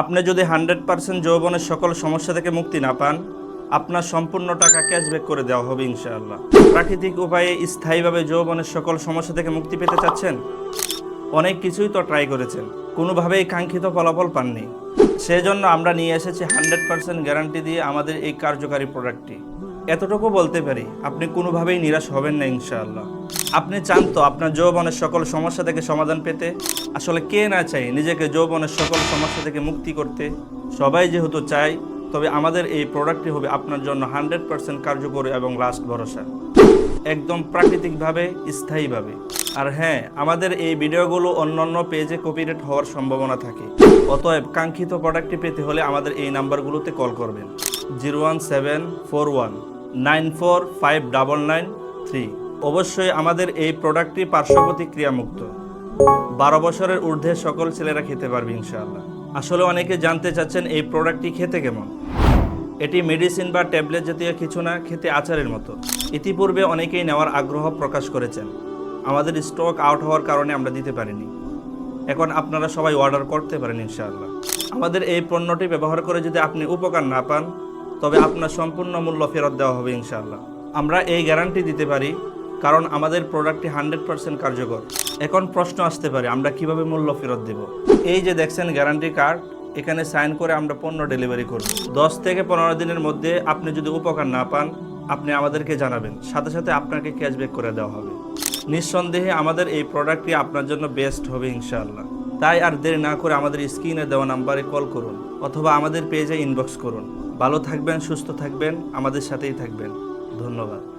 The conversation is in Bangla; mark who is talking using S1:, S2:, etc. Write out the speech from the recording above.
S1: আপনি যদি হান্ড্রেড পার্সেন্ট যৌবনের সকল সমস্যা থেকে মুক্তি না পান, আপনার সম্পূর্ণ টাকা ক্যাশব্যাক করে দেওয়া হবে ইনশাআল্লাহ। প্রাকৃতিক উপায়ে স্থায়ীভাবে যৌবনের সকল সমস্যা থেকে মুক্তি পেতে চাচ্ছেন? অনেক কিছুই তো ট্রাই করেছেন, কোনোভাবেই কাঙ্ক্ষিত ফলাফল পাননি। সেজন্য আমরা নিয়ে এসেছি হান্ড্রেড পার্সেন্ট গ্যারান্টি দিয়ে আমাদের এই কার্যকারী প্রোডাক্টটি। এতটুকু বলতে পারি, আপনি কোনোভাবেই নিরাশ হবেন না ইনশাআল্লাহ। আপনি চান তো আপনার যৌবনের সকল সমস্যা থেকে সমাধান পেতে। আসলে কে না চাই নিজেকে যৌবনের সকল সমস্যা থেকে মুক্তি করতে? সবাই যেহেতু চায়, তবে আমাদের এই প্রোডাক্টটি হবে আপনার জন্য হান্ড্রেড পার্সেন্ট কার্যকরী এবং লাস্ট ভরসা। একদম প্রাকৃতিকভাবে, স্থায়ীভাবে। আর হ্যাঁ আমাদের এই ভিডিওগুলো অন্যান্য পেজে কপিরেট হওয়ার সম্ভাবনা থাকে। অতএব কাঙ্ক্ষিত প্রোডাক্টটি পেতে হলে আমাদের এই নাম্বারগুলোতে কল করবেন। Zero one seven four one nine four five double nine three. অবশ্যই আমাদের এই প্রোডাক্টটি পার্শ্ব প্রতিক্রিয়ামুক্ত বারো বছরের ঊর্ধ্বে সকল ছেলেরা খেতে পারবে ইনশাআল্লাহ। আসলে অনেকে জানতে চাচ্ছেন এই প্রোডাক্টটি খেতে কেমন। এটি মেডিসিন বা ট্যাবলেট জাতীয় কিছু না, খেতে আচারের মতো। ইতিপূর্বে অনেকেই নেওয়ার আগ্রহ প্রকাশ করেছেন। আমাদের স্টক আউট হওয়ার কারণে আমরা দিতে পারিনি। এখন আপনারা সবাই অর্ডার করতে পারেন ইনশাআল্লাহ। আমাদের এই পণ্যটি ব্যবহার করে যদি আপনি উপকার না পান, তবে আপনার সম্পূর্ণ মূল্য ফেরত দেওয়া হবে ইনশাআল্লাহ। আমরা এই গ্যারান্টি দিতে পারি কারণ আমাদের প্রোডাক্টটি হান্ড্রেড পার্সেন্ট কার্যকর। এখন প্রশ্ন আসতে পারে, আমরা কীভাবে মূল্য ফেরত দেব? এই যে দেখছেন গ্যারান্টি কার্ড, এখানে সাইন করে আমরা পণ্য ডেলিভারি করব। দশ থেকে পনেরো দিনের মধ্যে আপনি যদি উপকার না পান, আপনি আমাদেরকে জানাবেন। সাথে সাথে আপনাকে ক্যাশব্যাক করে দেওয়া হবে। নিঃসন্দেহে আমাদের এই প্রোডাক্টটি আপনার জন্য বেস্ট হবে ইনশাআল্লাহ। তাই আর দেরি না করে আমাদের স্ক্রিনে দেওয়া নাম্বারে কল করুন অথবা আমাদের পেজে ইনবক্স করুন। ভালো থাকবেন, সুস্থ থাকবেন, আমাদের সাথেই থাকবেন। ধন্যবাদ।